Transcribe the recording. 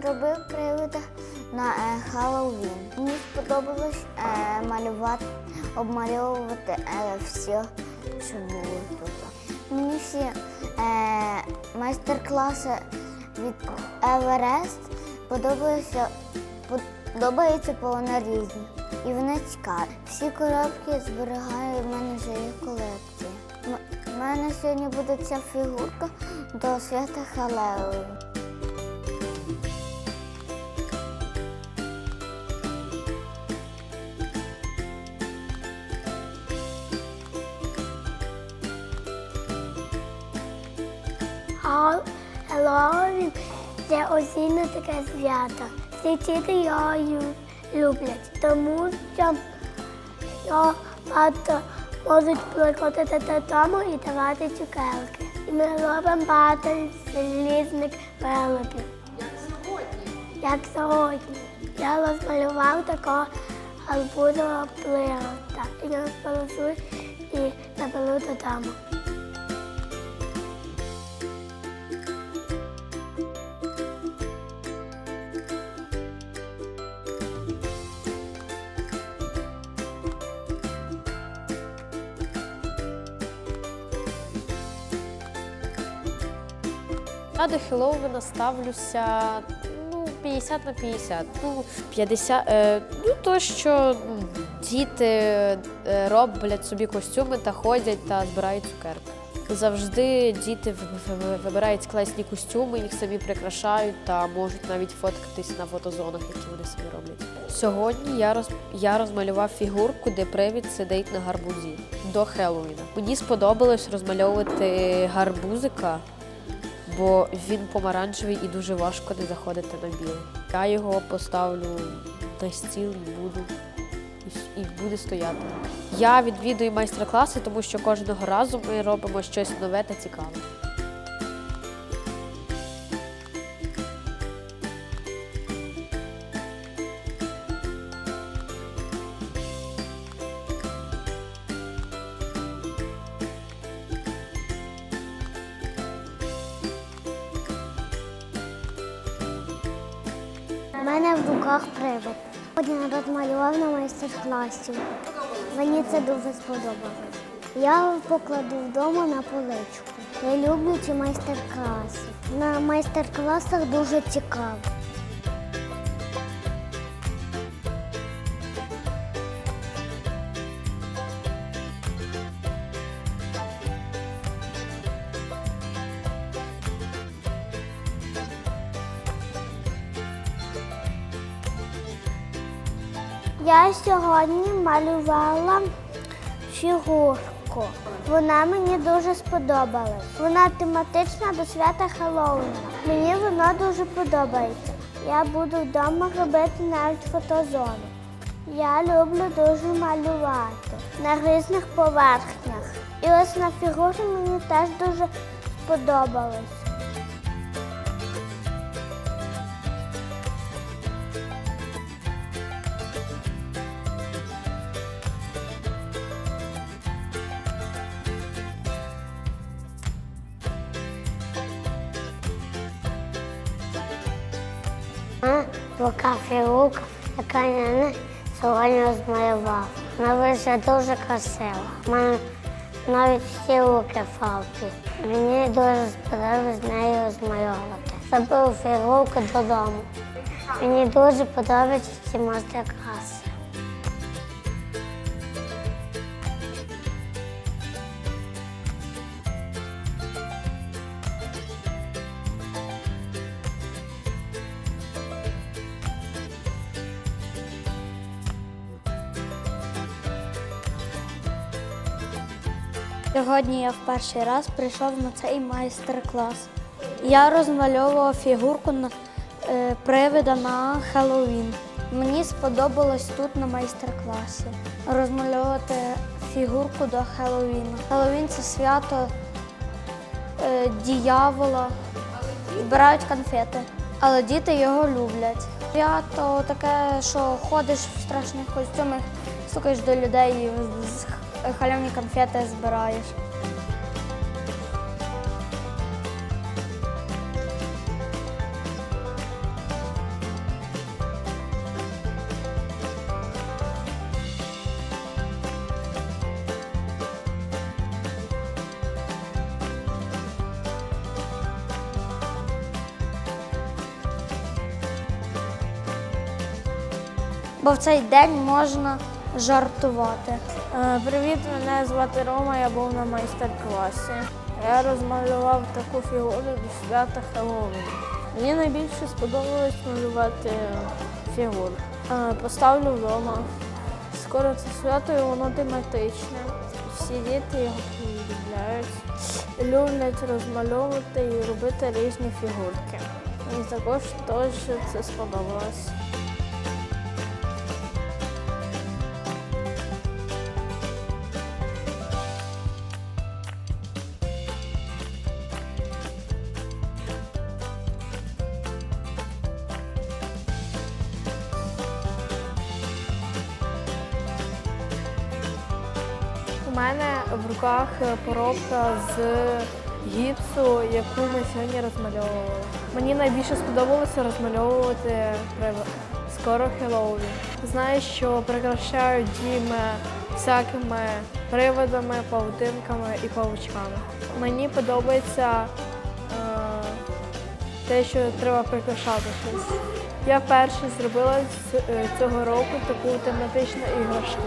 робив привида на е, Хеллоуін. Мені сподобалось е, малювати, обмальовувати е, все, що було тут. Мені всі майстер-класи від Еверест подобаються, подобаються, бо вони різні. І вони цікаві. Всі коробки зберігаю в мене вже є колекція. У мене сьогодні буде ця фігурка до свята Хеллоуін. Хеллоуін – це осінне таке свято. Всі його люблять, тому що його багато можуть приходити додому і давати цукерки. І ми робимо багато різних приладів. Як сьогодні. Я розмалював такого гарбузового прилада. І розполосую і заберу додому. Я до Хеллоуіна ставлюся ну, 50 на 50. Ну, 50, е, ну то, що діти е, роблять собі костюми та ходять та збирають цукерки. Завжди діти вибирають класні костюми, їх самі прикрашають та можуть навіть фоткатись на фотозонах, які вони самі роблять. Сьогодні я роз я розмалював фігурку, де привід сидить на гарбузі до Хеллоуіна. Мені сподобалось розмальовувати гарбузика бо він помаранчевий і дуже важко не заходити на білий. Я його поставлю на стіл і буду і, буде стояти. Я відвідую майстер-класи, тому що кожного разу ми робимо щось нове та цікаве. Мене в руках привид. Сьогодні розмалював на майстер-класі. Мені це дуже сподобалось. Я покладу вдома на поличку. Я люблю ці майстер-класи. На майстер-класах дуже цікаво. Я сьогодні малювала фігурку. Вона мені дуже сподобалась. Вона тематична до свята Хеллоуіна. Мені вона дуже подобається. Я буду вдома робити навіть фотозону. Я люблю дуже малювати на різних поверхнях. І ось на фігурі мені теж дуже сподобалось. Рука фігурка, яка я сьогодні розмалював. Вона вийшла дуже красива. У мене навіть всі руки фалки. Мені дуже сподобалось нею розмальовувати. Забив фігурку додому. Мені дуже подобаються ці майстер-класи. Сьогодні я в перший раз прийшов на цей майстер-клас. Я розмальовував фігурку е, привида на Хеллоуін. Мені сподобалось тут на майстер-класі розмальовувати фігурку до Хеллоуіну. Хеллоуін це свято е, диявола, збирають конфети, але діти його люблять. Свято таке, що ходиш в страшних костюмах, стукаєш до людей з- Е, халявні конфети збираєш. Бо в цей день можна жартувати. Е, Привіт, мене звати Рома, я був на майстер-класі. Я розмалював таку фігуру до свята Хеллоуін. Мені найбільше сподобалось малювати фігуру. Е, Поставлю вдома. Скоро це свято і воно тематичне. Всі діти його полюбляють. Люблять розмальовувати і робити різні фігурки. Мені також теж це сподобалось. Мене в руках поробка з гіпсу, яку ми сьогодні розмальовували. Мені найбільше сподобалося розмальовувати прив- скоро Хеллоуін. Знаю, що прикрашають дім всякими приводами, павутинками і павучками. Мені подобається е, те, що треба прикрашати щось. Я вперше зробила е, цього року таку тематичну іграшку.